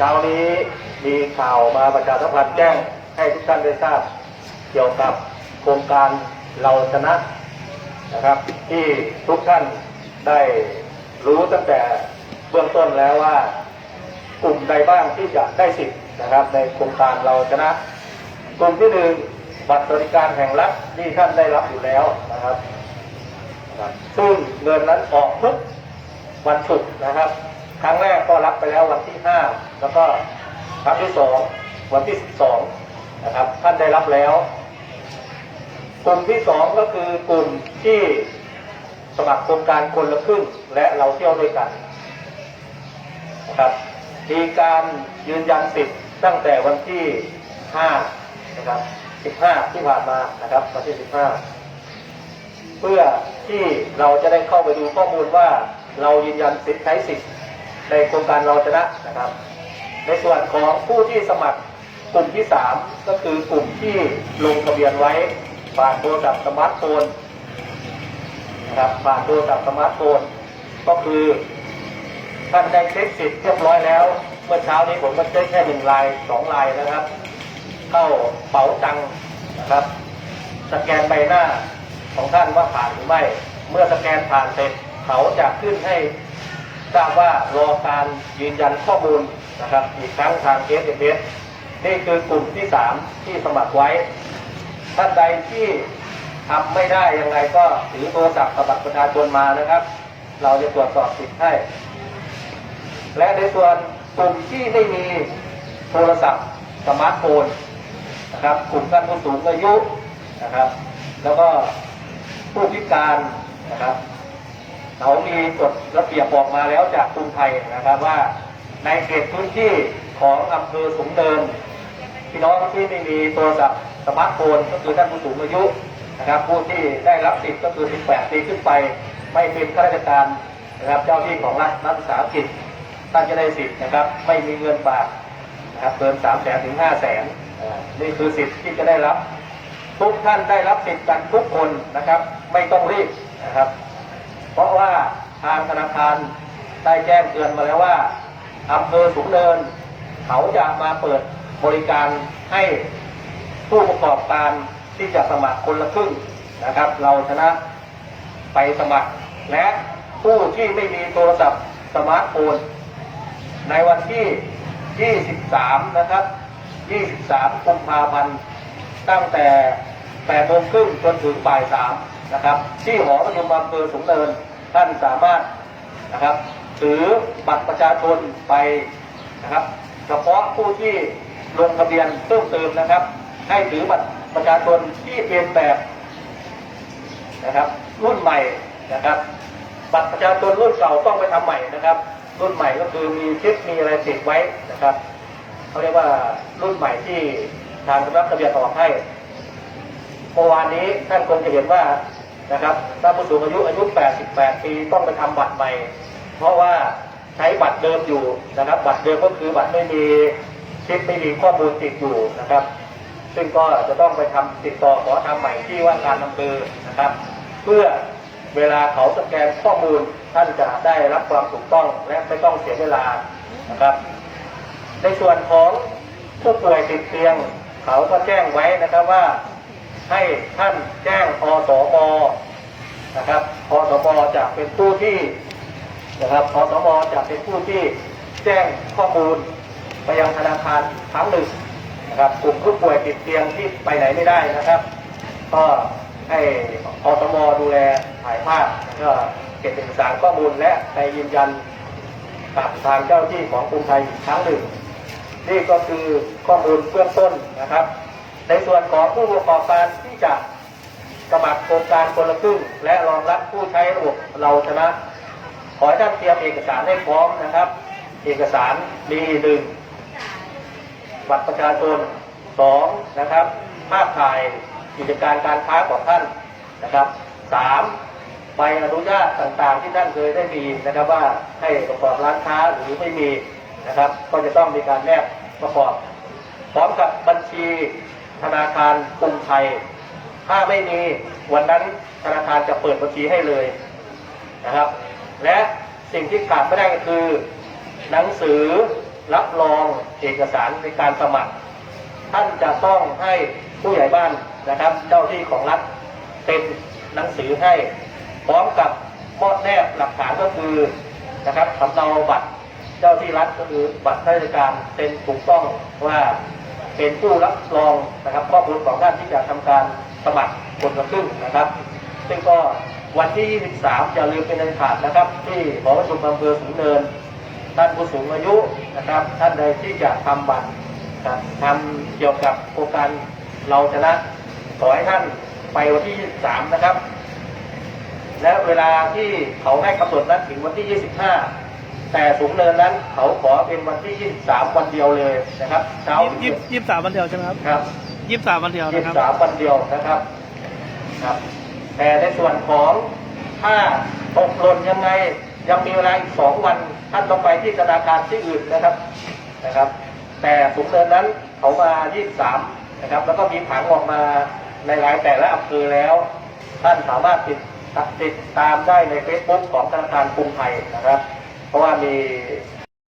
เช้านี้มีข่าวมาประชาสัมพันธ์แจ้งให้ทุกท่านได้ทราบ เกี่ยวกับโครงการเราชนะนะครับ ที่ทุกท่านได้รู้ตั้งแต่เบื้องต้นแล้วว่ากลุ่มใดบ้างที่จะได้สิทธิ์นะครับ ในโครงการเราชนะกลุ่มที่หนึ่งบัตรสวัสดิการแห่งรัฐที่ท่านได้รับอยู่แล้วนะครับนะครับซึ่งเงินนั้นออกทุกวันศุกร์นะครับ ครั้งแรกก็รับไปแล้ววันที่ห้าแล้วก็ครั้งที่สองวันที่สิบสองนะครับ ท่านได้รับแล้ว กลุ่มที่สองก็คือกลุ่มที่สมัครโครงการคนละครึ่งและเราเที่ยวด้วยกันนะครับมีการยืนยันสิทธิ์ตั้งแต่วันที่ 5 นะครับ 15 ที่ผ่านมานะครับวันที่ 15 เพื่อที่เราจะได้เข้าไปดูข้อมูลว่าเรายืนยันสิทธิ์ใช้สิทธิ์ ในโครงการเราชนะนะครับ ในส่วนของผู้ที่สมัครกลุ่มที่ 3 ก็คือกลุ่มที่ลงทะเบียนไว้ผ่านโทรศัพท์สมาร์ทโฟนนะครับผ่านโทรศัพท์สมาร์ทโฟนก็คือท่านได้เช็คสิทธิ์เรียบร้อยแล้ว เมื่อเช้านี้ผมก็เช็คแค่หนึ่งลายสองลายนะครับ เข้าเป๋าตังนะครับ สแกนใบหน้าของท่านว่าผ่านหรือไม่ เมื่อสแกนผ่านเสร็จเขาจะขึ้นให้ ทราบว่ารอการยืนยันข้อมูลนะครับ อีกครั้งทางเอสเอสนี่คือกลุ่มที่สามที่สมัครไว้ ท่านใดที่ทำไม่ได้ยังไงก็ถือโทรศัพท์กับบัตรประชาชนมานะครับ เราจะตรวจสอบสิทธิ์ให้ และในส่วนกลุ่มที่ไม่มีโทรศัพท์สมาร์ทโฟนนะครับ กลุ่มท่านผู้สูงอายุนะครับ แล้วก็ผู้พิการนะครับ เขามีกฎระเบียบออกมาแล้วจากกรุงไทยนะครับว่า ในเขตพื้นที่ของอำเภอสูงเนินพี่น้องที่ไม่มีโทรศัพท์สมาร์ทโฟนก็คือท่านผู้สูงอายุนะครับผู้ที่ได้รับสิทธิ์ก็คือ 18 ปีขึ้นไป ไม่เป็นข้าราชการนะครับเจ้าที่ของรัฐนักศึกษากิจท่านจะได้สิทธิ์นะครับ ไม่มีเงินฝากนะครับเกิน3แสนถึง5แสนนี่คือสิทธิ์ที่จะได้รับ ทุกท่านได้รับสิทธิ์กันทุกคนนะครับ ไม่ต้องรีบนะครับ เพราะว่าทางธนาคารได้แจ้งเตือนมาแล้วว่าอำเภอสูงเนิน เขาจะมาเปิดบริการให้ผู้ประกอบการที่จะสมัครคนละครึ่งนะครับ เราชนะไปสมัคร และผู้ที่ไม่มีโทรศัพท์สมาร์ทโฟน ในวันที่ 23 นะครับ 23กุมภาพันธ์ตั้งแต่8โมงครึ่งจนถึงบ่าย3นะครับ ที่หอประชุมอำเภอสูงเนิน ท่านสามารถนะครับถือบัตรประชาชนไปนะครับเฉพาะผู้ที่ลงทะเบียนเพิ่มเติมนะครับ ให้ถือบัตรประชาชนที่เป็นแบบนะครับรุ่นใหม่นะครับ บัตรประชาชนรุ่นเก่าต้องไปทำใหม่นะครับ รุ่นใหม่ก็คือมีชิปมีอะไรติดไว้นะครับเขาเรียกว่ารุ่นใหม่ที่ทางสำนักทะเบียนออกให้เมื่อวานนี้ท่านคงจะเห็นว่า นะครับ ถ้าผู้สูงอายุอายุ 88 ปีต้องไปทำบัตรใหม่ เพราะว่าใช้บัตรเดิมอยู่นะครับ บัตรเดิมก็คือบัตรไม่มีชิปไม่มีข้อมูลติดอยู่นะครับ ซึ่งก็จะต้องไปทำติดต่อขอทำใหม่ที่ว่าการอำเภอนะครับ เพื่อเวลาเขาสแกนข้อมูลท่านจะได้รับความถูกต้องและไม่ต้องเสียเวลานะครับ ในส่วนของผู้ป่วยติดเตียง เขาก็แจ้งไว้นะครับว่า ให้ท่านแจ้งอสมนะครับอสมจะเป็นผู้ที่นะครับอสมจะเป็นผู้ที่แจ้งข้อมูลไปยังธนาคารครั้งหนึ่งนะครับกลุ่มผู้ป่วยติดเตียงที่ไปไหนไม่ได้นะครับ ก็ให้อสมดูแลถ่ายภาพก็เก็บเอกสารข้อมูลและไปยืนยันกับทางเจ้าที่ของกรุงไทยอีกครั้งหนึ่ง นี่ก็คือข้อมูลเบื้องต้นนะครับ ในส่วนของผู้ประกอบการที่จะสมัครโครงการคนละครึ่ง และรองรับผู้ใช้ระบบเราชนะ ขอให้ท่านเตรียมเอกสารให้พร้อมนะครับ เอกสารมีหนึ่งบัตรประชาชนสองนะครับภาพถ่ายกิจการการค้าของท่านนะครับสามใบอนุญาตต่างๆ ที่ท่านเคยได้มีนะครับว่าให้ประกอบร้านค้าหรือไม่มีนะครับ ก็จะต้องมีการแนบประกอบ พร้อมกับบัญชี ธนาคารกรุงไทย ถ้าไม่มีวันนั้นธนาคารจะเปิดบัญชีให้เลยนะครับ และสิ่งที่ขาดไม่ได้ก็คือ หนังสือรับรองเอกสารในการสมัคร ท่านจะต้องให้ผู้ใหญ่บ้านนะครับ เจ้าที่ของรัฐเป็นหนังสือให้พร้อมกับมอบแนบหลักฐานก็คือนะครับสำเนาบัตรเจ้าที่รัฐก็คือบัตรข้าราชการเป็นถูกต้องว่า เป็นผู้รับรองนะครับข้อมูลของท่านที่จะทำการสมัครคนละครึ่งนะครับ ซึ่งก็วันที่ 23 อย่าลืมเป็นอันขาดนะครับ ที่หอประชุมอำเภอสูงเนิน ท่านผู้สูงอายุนะครับ ท่านใดที่จะทำบัตรครับทำเกี่ยวกับโครงการเราชนะขอให้ท่านไปวันที่ 23 นะครับ และเวลาที่เขาให้กำหนดนั้นถึงวันที่ 25 แต่สูงเนินนั้นเขาขอเป็นวันที่ 23 วันเดียวเลยนะครับ เช้ายี่สิบยี่สิบสามวันเดียวใช่ไหมครับครับ ยี่สิบสามวันเดียวยี่นะครับสามวันเดียวนะครับครับ แต่ในส่วนของถ้าตกหล่นยังไงยังมีเวลาอีกสองวันท่านต้องไปที่ธนาคารที่อื่นนะครับนะครับ แต่สูงเนินนั้นเขามา 23 นะครับ แล้วก็มีผังออกมาในรายแต่ละอำเภอแล้ว ท่านสามารถติดติดตามได้ในเฟซบุ๊กของธนาคารกรุงไทยนะครับ เพราะว่ามี